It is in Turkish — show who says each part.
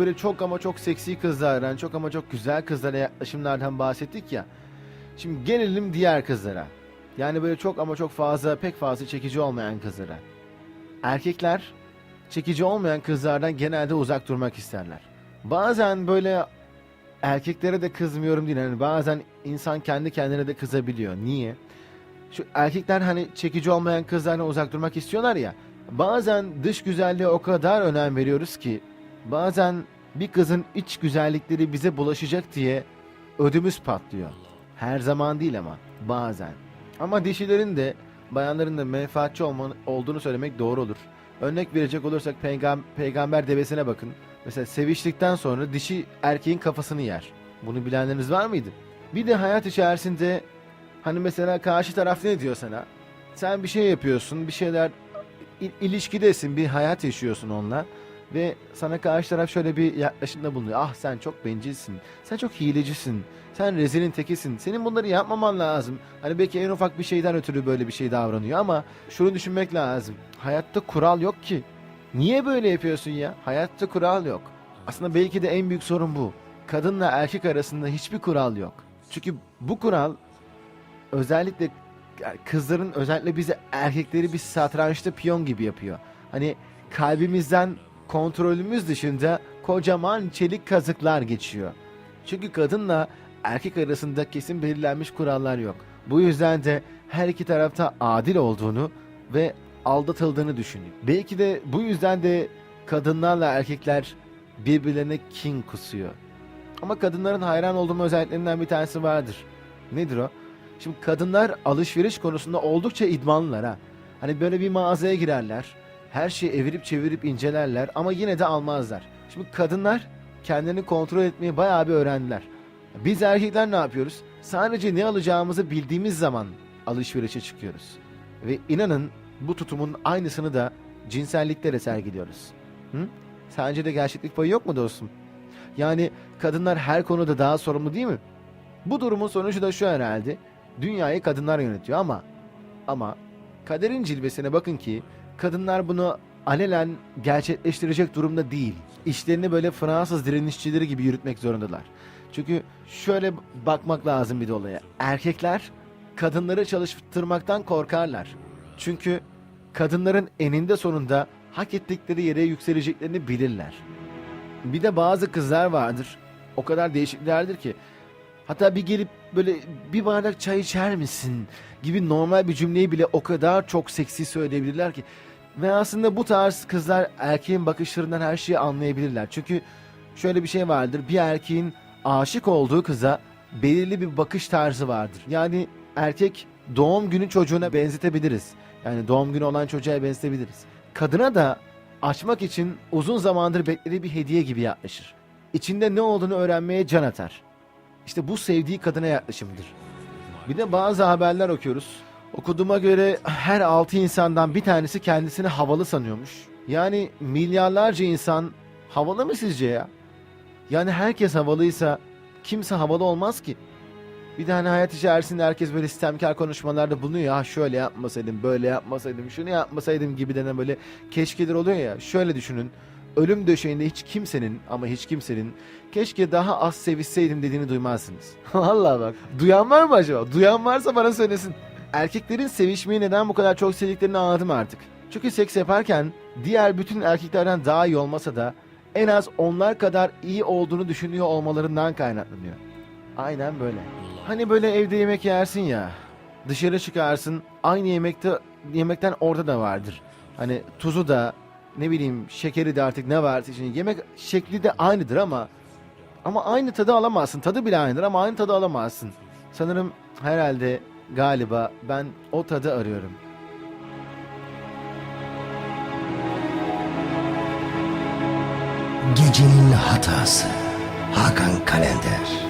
Speaker 1: böyle çok ama çok seksi kızlardan, çok ama çok güzel kızlara yaklaşımlardan bahsettik ya. Şimdi gelelim diğer kızlara. Yani böyle çok ama çok fazla, pek fazla çekici olmayan kızlara. Erkekler çekici olmayan kızlardan genelde uzak durmak isterler. Bazen böyle erkeklere de kızmıyorum değil. Yani bazen insan kendi kendine de kızabiliyor. Niye? Şu erkekler hani çekici olmayan kızlardan uzak durmak istiyorlar ya. Bazen dış güzelliğe o kadar önem veriyoruz ki bazen bir kızın iç güzellikleri bize bulaşacak diye ödümüz patlıyor. Her zaman değil ama bazen. Ama dişilerin de bayanların da menfaatçi olma, olduğunu söylemek doğru olur. Örnek verecek olursak peygam, peygamber devesine bakın. Mesela seviştikten sonra dişi erkeğin kafasını yer. Bunu bilenleriniz var mıydı? Bir de hayat içerisinde hani mesela karşı taraf ne diyor sana? Sen bir şey yapıyorsun, bir şeyler il- ilişkidesin, bir hayat yaşıyorsun onunla ve sana karşı taraf şöyle bir yaklaşımda bulunuyor. Ah sen çok bencilsin, sen çok hilecisin, sen rezilin tekisin, senin bunları yapmaman lazım. Hani belki en ufak bir şeyden ötürü böyle bir şey davranıyor ama şunu düşünmek lazım. Hayatta kural yok ki. Niye böyle yapıyorsun ya? Hayatta kural yok. Aslında belki de en büyük sorun bu. Kadınla erkek arasında hiçbir kural yok. Çünkü bu kural özellikle kızların özellikle bizi erkekleri bir satrançta piyon gibi yapıyor. Hani kalbimizden kontrolümüz dışında kocaman çelik kazıklar geçiyor. Çünkü kadınla erkek arasında kesin belirlenmiş kurallar yok. Bu yüzden de her iki tarafta adil olduğunu ve aldatıldığını düşünüyor. Belki de bu yüzden de kadınlarla erkekler birbirlerine kin kusuyor. Ama kadınların hayran olduğum özelliklerinden bir tanesi vardır. Nedir o? Şimdi kadınlar alışveriş konusunda oldukça idmanlılar ha. Hani böyle bir mağazaya girerler. Her şeyi evirip çevirip incelerler ama yine de almazlar. Şimdi kadınlar kendini kontrol etmeyi bayağı bir öğrendiler. Biz erkekler ne yapıyoruz? Sadece ne alacağımızı bildiğimiz zaman alışverişe çıkıyoruz. Ve inanın bu tutumun aynısını da cinsellikte de sergiliyoruz. Hı? Sence de gerçeklik payı yok mu dostum? Yani kadınlar her konuda daha sorumlu değil mi? Bu durumun sonucu da şu herhalde. Dünyayı kadınlar yönetiyor ama ama kaderin cilvesine bakın ki kadınlar bunu alelen gerçekleştirecek durumda değil. İşlerini böyle Fransız direnişçileri gibi yürütmek zorundalar. Çünkü şöyle bakmak lazım bir de olaya. Erkekler kadınları çalıştırmaktan korkarlar. Çünkü kadınların eninde sonunda hak ettikleri yere yükseleceklerini bilirler. Bir de bazı kızlar vardır. O kadar değişiklerdir ki. Hatta bir gelip böyle bir bardak çay içer misin gibi normal bir cümleyi bile o kadar çok seksi söyleyebilirler ki. Ve aslında bu tarz kızlar erkeğin bakışlarından her şeyi anlayabilirler. Çünkü şöyle bir şey vardır. Bir erkeğin aşık olduğu kıza belirli bir bakış tarzı vardır. Yani erkek doğum günü çocuğuna benzetebiliriz. Yani doğum günü olan çocuğa benzetebiliriz. Kadına da açmak için uzun zamandır beklediği bir hediye gibi yaklaşır. İçinde ne olduğunu öğrenmeye can atar. İşte bu sevdiği kadına yaklaşımdır. Bir de bazı haberler okuyoruz. Okuduğuma göre her altı insandan bir tanesi kendisini havalı sanıyormuş. Yani milyarlarca insan havalı mı sizce ya? Yani herkes havalıysa kimse havalı olmaz ki. Bir de hani hayat içerisinde herkes böyle sistemkar konuşmalarda bulunuyor. Ya şöyle yapmasaydım, böyle yapmasaydım, şunu yapmasaydım gibi denen böyle keşkeler oluyor ya. Şöyle düşünün. Ölüm döşeğinde hiç kimsenin ama hiç kimsenin keşke daha az sevişseydim dediğini duymazsınız. Vallahi bak. Duyan var mı acaba? Duyan varsa bana söylesin. Erkeklerin sevişmeyi neden bu kadar çok sevdiklerini anladım artık. Çünkü seks yaparken diğer bütün erkeklerden daha iyi olmasa da en az onlar kadar iyi olduğunu düşünüyor olmalarından kaynaklanıyor. Aynen böyle. Hani böyle evde yemek yersin ya. Dışarı çıkarsın. Aynı yemekte yemekten orada da vardır. Hani tuzu da ne bileyim şekeri de artık ne varsa için yemek şekli de aynıdır ama ama aynı tadı alamazsın. Tadı bile aynıdır ama aynı tadı alamazsın. Sanırım herhalde galiba ben o tadı arıyorum.
Speaker 2: Gecenin hatası Hakan Kalender